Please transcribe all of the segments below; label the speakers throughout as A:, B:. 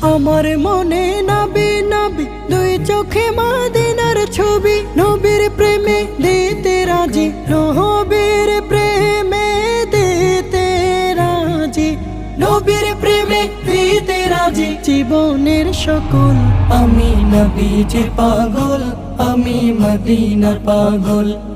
A: আমার মনে নাবি নাবি, দুই চোখে মাদিনার ছবি। নবীর প্রেমে দিতে রাজি, নবীর প্রেমে দিতে রাজি। নবীর প্রেমে দিতে রাজি, জীবনের সকল। আমি নবীজির পাগল, আমি মদিনার পাগল।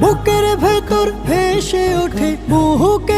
A: বুকের ভেতর ভেসে ওঠে বহুকে